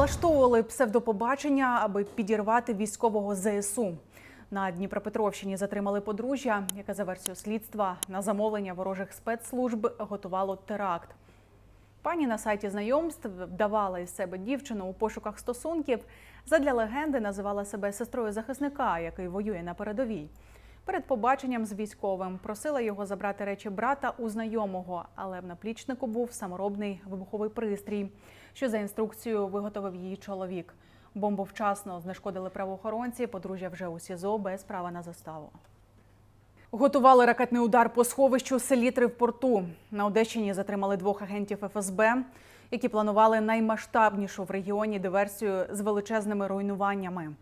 Влаштовували псевдопобачення, аби підірвати військового ЗСУ. На Дніпропетровщині затримали подружжя, яке за версією слідства на замовлення ворожих спецслужб готувало теракт. Пані на сайті знайомств вдавала із себе дівчину у пошуках стосунків. Задля легенди називала себе сестрою захисника, який воює на передовій. Перед побаченням з військовим просила його забрати речі брата у знайомого, але в наплічнику був саморобний вибуховий пристрій, що за інструкцією виготовив її чоловік. Бомбу вчасно знешкодили правоохоронці. Подружжя вже у СІЗО без права на заставу. Готували ракетний удар по сховищу селітри в порту. На Одещині затримали двох агентів ФСБ, які планували наймасштабнішу в регіоні диверсію з величезними руйнуваннями.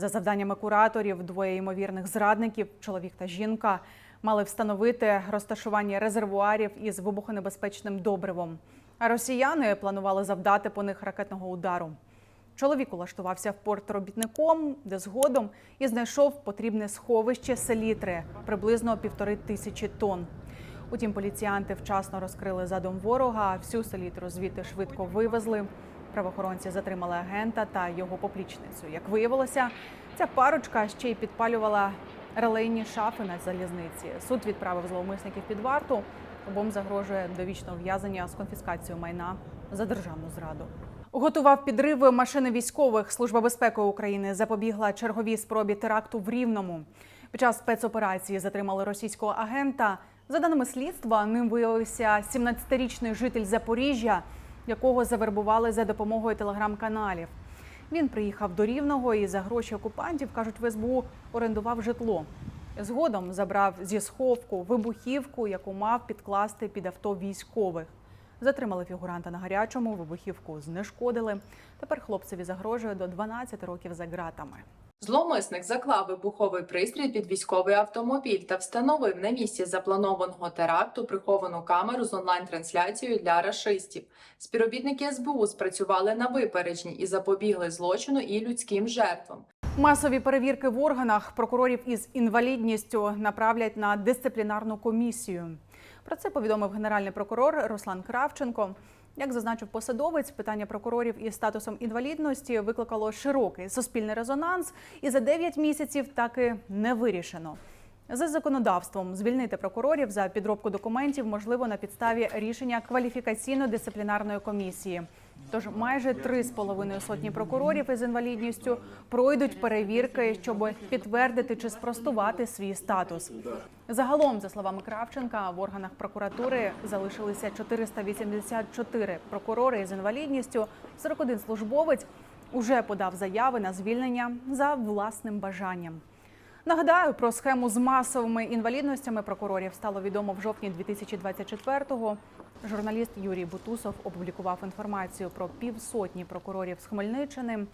За завданнями кураторів, двоє ймовірних зрадників, чоловік та жінка, мали встановити розташування резервуарів із вибухонебезпечним добривом. А росіяни планували завдати по них ракетного удару. Чоловік улаштувався в порт робітником, де згодом і знайшов потрібне сховище селітри приблизно півтори тисячі тонн. Утім, поліціянти вчасно розкрили задум ворога. Всю селітру звідти швидко вивезли. Правоохоронці затримали агента та його поплічницю. Як виявилося, ця парочка ще й підпалювала релейні шафи на залізниці. Суд відправив зловмисників під варту. Обом загрожує довічне ув'язнення з конфіскацією майна за державну зраду. Готував підриви машини військових. Служба безпеки України запобігла черговій спробі теракту в Рівному. Під час спецоперації затримали російського агента. За даними слідства, ним виявився 17-річний житель Запоріжжя, якого завербували за допомогою телеграм-каналів. Він приїхав до Рівного і за гроші окупантів, кажуть, в СБУ орендував житло. Згодом забрав зі сховку вибухівку, яку мав підкласти під авто військових. Затримали фігуранта на гарячому, вибухівку знешкодили. Тепер хлопцеві загрожує до 12 років за ґратами. Зловмисник заклав вибуховий пристрій під військовий автомобіль та встановив на місці запланованого теракту приховану камеру з онлайн-трансляцією для рашистів. Співробітники СБУ спрацювали на випередженні і запобігли злочину і людським жертвам. Масові перевірки в органах прокурорів із інвалідністю направлять на дисциплінарну комісію. Про це повідомив генеральний прокурор Руслан Кравченко. Як зазначив посадовець, питання прокурорів із статусом інвалідності викликало широкий суспільний резонанс, і за 9 місяців так і не вирішено. За законодавством звільнити прокурорів за підробку документів можливо на підставі рішення кваліфікаційно-дисциплінарної комісії. Тож майже три з половиною сотні прокурорів із інвалідністю пройдуть перевірки, щоб підтвердити чи спростувати свій статус. Загалом, за словами Кравченка, в органах прокуратури залишилися 484 прокурори з інвалідністю. 41 службовець уже подав заяви на звільнення за власним бажанням. Нагадаю, про схему з масовими інвалідностями прокурорів стало відомо в жовтні 2024-го. Журналіст Юрій Бутусов опублікував інформацію про півсотні прокурорів з Хмельниччини.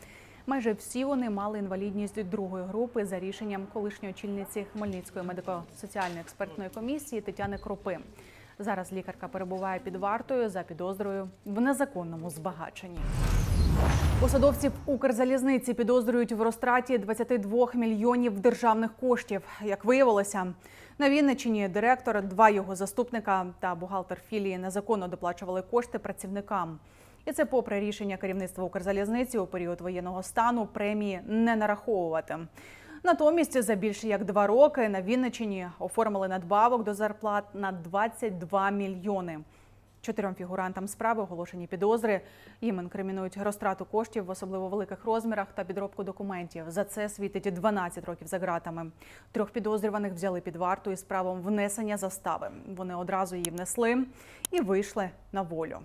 Майже всі вони мали інвалідність другої групи за рішенням колишньої очільниці Хмельницької медико-соціальної експертної комісії Тетяни Крупи. Зараз лікарка перебуває під вартою за підозрою в незаконному збагаченні. Посадовців Укрзалізниці підозрюють в розтраті 22 мільйонів державних коштів. Як виявилося, на Вінниччині директор, два його заступника та бухгалтер філії незаконно доплачували кошти працівникам. І це попри рішення керівництва Укрзалізниці у період воєнного стану премії не нараховувати. Натомість за більше як два роки на Вінниччині оформили надбавок до зарплат на 22 мільйони. Чотирьом фігурантам справи оголошені підозри. Їм інкримінують розтрату коштів в особливо великих розмірах та підробку документів. За це світить 12 років за ґратами. Трьох підозрюваних взяли під варту із правом внесення застави. Вони одразу її внесли і вийшли на волю.